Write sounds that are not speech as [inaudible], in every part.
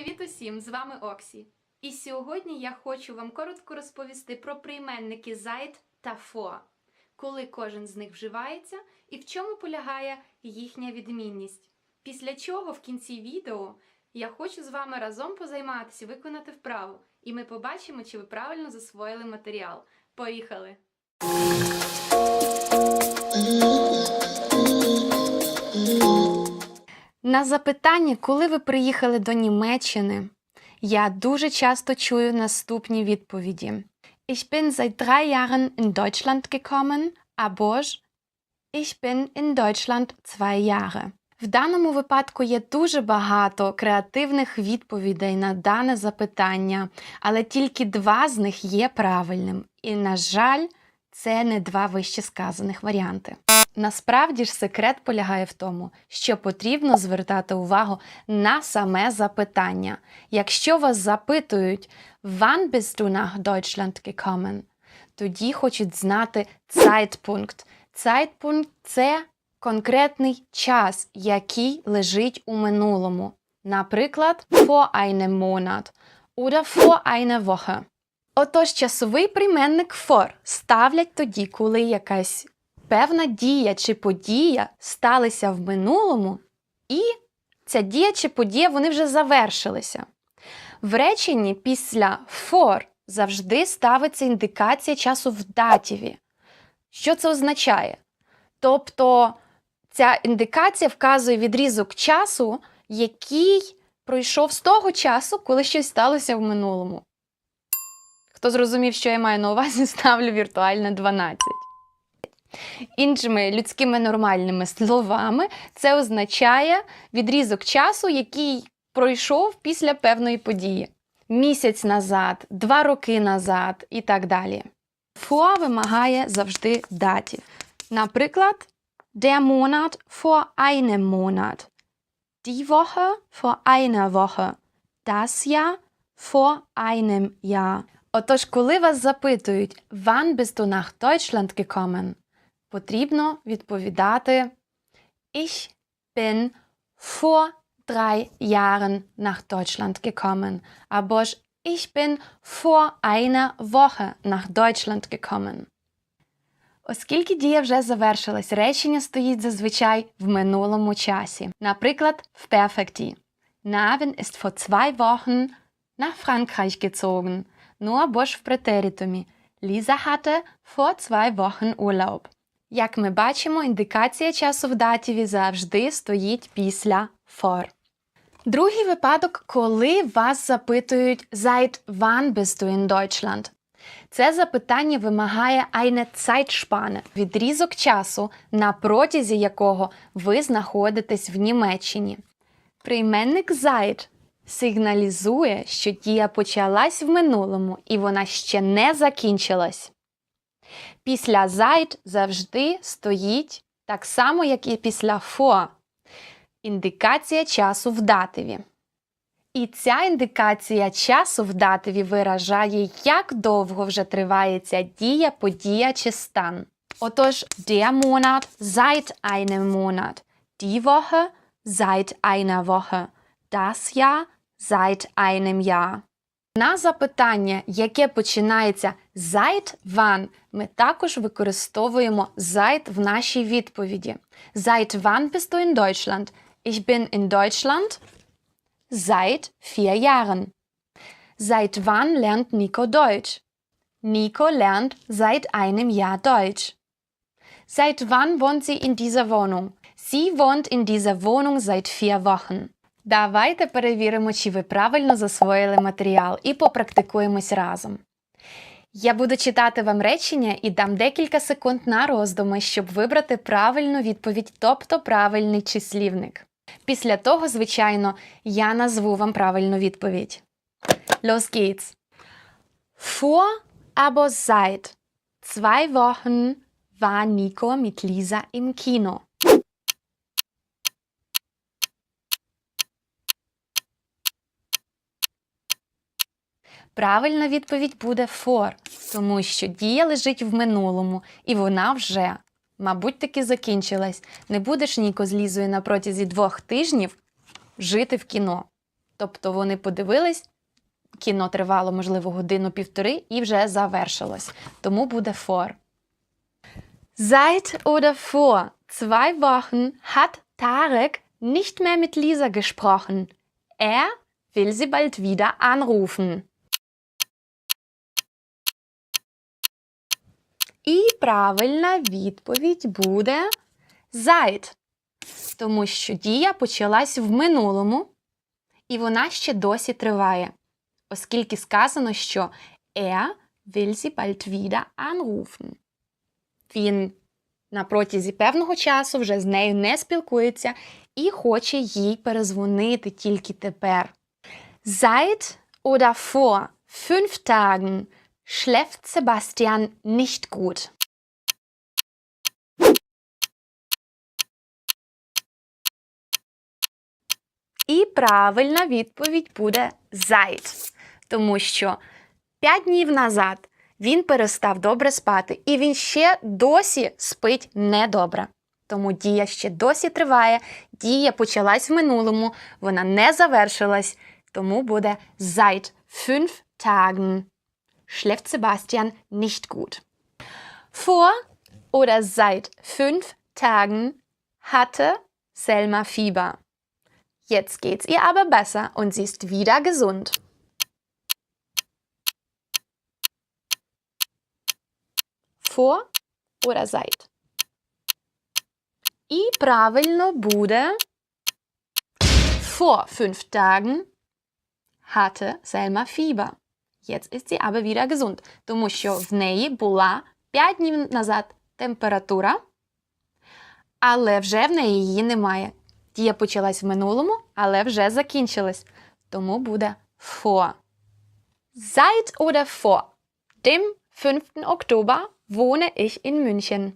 Привіт усім! З вами Оксі. І сьогодні я хочу вам коротко розповісти про прийменники зайд та фо, коли кожен з них вживається і в чому полягає їхня відмінність. Після чого в кінці відео я хочу з вами разом позайматися, виконати вправу, і ми побачимо, чи ви правильно засвоїли матеріал. Поїхали! На запитання, коли ви приїхали до Німеччини, я дуже часто чую наступні відповіді. Ich bin seit drei Jahren in Deutschland gekommen, або ж Ich bin in Deutschland zwei Jahre. В даному випадку є дуже багато креативних відповідей на дане запитання, але тільки два з них є правильним. І, на жаль, це не два вище сказаних варіанти. Насправді ж секрет полягає в тому, що потрібно звертати увагу на саме запитання. Якщо вас запитують «Wann bist du nach Deutschland gekommen?», тоді хочуть знати Zeitpunkt. Zeitpunkt – це конкретний час, який лежить у минулому. Наприклад, vor einem Monat oder vor einer Woche. Отож, часовий прийменник for ставлять тоді, коли якась певна дія чи подія сталися в минулому, і ця дія чи подія вони вже завершилися. В реченні після for завжди ставиться індикація часу в датіві. Що це означає? Тобто ця індикація вказує відрізок часу, який пройшов з того часу, коли щось сталося в минулому. Хто зрозумів, що я маю на увазі, [laughs] ставлю віртуальне 12. Іншими людськими нормальними словами, це означає відрізок часу, який пройшов після певної події. Місяць назад, два роки назад і так далі. Фуа вимагає завжди датів. Наприклад, der Monat vor einem Monat, die Woche vor einer Woche, das Jahr vor einem Jahr. Отож, коли вас запитують, wann bist du nach Deutschland gekommen, потрібно відповідати Ich bin vor drei Jahren nach Deutschland gekommen. Або ж Ich bin vor einer Woche nach Deutschland gekommen. Оскільки дія вже завершилась, речення стоїть зазвичай в минулому часі. Наприклад, в перфекті. Навін ist vor zwei Wochen nach Frankreich gezogen. Ну або ж в претеритумі. Ліза hatte vor zwei Wochen Urlaub. Як ми бачимо, індикація часу в датіві завжди стоїть після for. Другий випадок, коли вас запитують «Seit wann bist du in Deutschland?» Це запитання вимагає eine Zeitspanne – відрізок часу, на протязі якого ви знаходитесь в Німеччині. Прийменник «seit» сигналізує, що дія почалась в минулому і вона ще не закінчилась. Після «seit» завжди стоїть так само, як і після «vor» – індикація часу в дативі. І ця індикація часу в дативі виражає, як довго вже триває ця дія, подія чи стан. Отож, der Monat seit einem Monat, die Woche seit einer Woche, das Jahr seit einem Jahr. На запитання, яке починається seit wann, ми також використовуємо seit в нашій відповіді. Seit wann bist du in Deutschland? Ich bin in Deutschland seit vier Jahren. Seit wann lernt Nico Deutsch? Nico lernt seit einem Jahr Deutsch. Seit wann wohnt sie in dieser Wohnung? Sie wohnt in dieser Wohnung seit vier Wochen. Давайте перевіримо, чи ви правильно засвоїли матеріал і попрактикуємось разом. Я буду читати вам речення і дам декілька секунд на роздуми, щоб вибрати правильну відповідь, тобто правильний числівник. Після того, звичайно, я назву вам правильну відповідь. Los geht's. Vor, aber seit zwei Wochen war Nico mit Lisa im Kino. Правильна відповідь буде for, тому що дія лежить в минулому, і вона вже, мабуть, таки закінчилась. Не будеш Ніко з Лізою на протязі двох тижнів жити в кіно. Тобто вони подивились, кіно тривало, можливо, годину-півтори і вже завершилось. Тому буде vor. Seit oder vor zwei Wochen hat Tarek nicht mehr mit Lisa gesprochen. Er will sie bald wieder anrufen. І правильна відповідь буде seit, тому що дія почалась в минулому, і вона ще досі триває, оскільки сказано, що er will sie bald wieder anrufen. Він на протязі певного часу вже з нею не спілкується і хоче їй перезвонити тільки тепер. Seit oder vor fünf Tagen schläft Sebastian nicht gut. І правильна відповідь буде seit, тому що 5 днів назад він перестав добре спати, і він ще досі спить недобре. Тому дія ще досі триває, дія почалась в минулому, вона не завершилась, тому буде seit fünf Tagen schläft Sebastian nicht gut. Vor oder seit fünf Tagen hatte Selma Fieber. Jetzt geht's ihr aber besser und sie ist wieder gesund. Vor oder seit. І правильно буде vor fünf Tagen hatte Selma Fieber. Jetzt ist sie aber wieder gesund. Тому що в неї була 5 днів назад температура, але вже в неї її немає. Дія почалась в минулому, але вже закінчилась. Тому буде vor. Seit oder vor dem 5. Oktober wohne ich in München.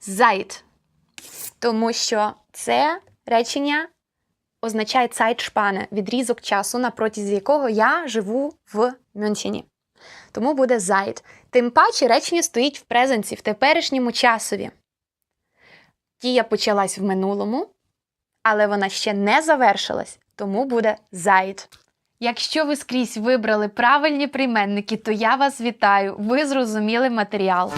Seit. Тому що це речення означає Zeitspanne, відрізок часу, на протязі якого я живу в Мюнхені. Тому буде seit. Тим паче речення стоїть в презенці, в теперішньому часові. Дія почалась в минулому, але вона ще не завершилась, тому буде seit. Якщо ви скрізь вибрали правильні прийменники, то я вас вітаю. Ви зрозуміли матеріал.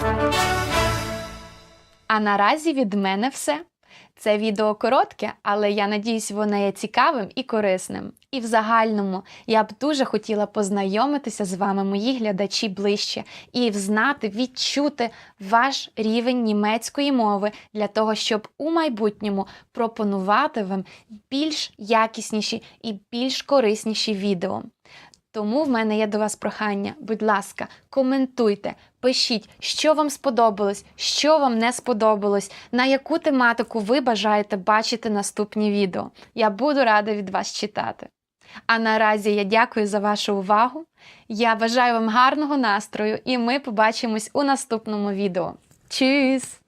А наразі від мене все. Це відео коротке, але я надіюсь, воно є цікавим і корисним. І в загальному я б дуже хотіла познайомитися з вами, мої глядачі, ближче, і взнати, відчути ваш рівень німецької мови для того, щоб у майбутньому пропонувати вам більш якісніші і більш корисніші відео. Тому в мене є до вас прохання, будь ласка, коментуйте, пишіть, що вам сподобалось, що вам не сподобалось, на яку тематику ви бажаєте бачити наступні відео. Я буду рада від вас читати. А наразі я дякую за вашу увагу. Я бажаю вам гарного настрою, і ми побачимось у наступному відео. Тschüss!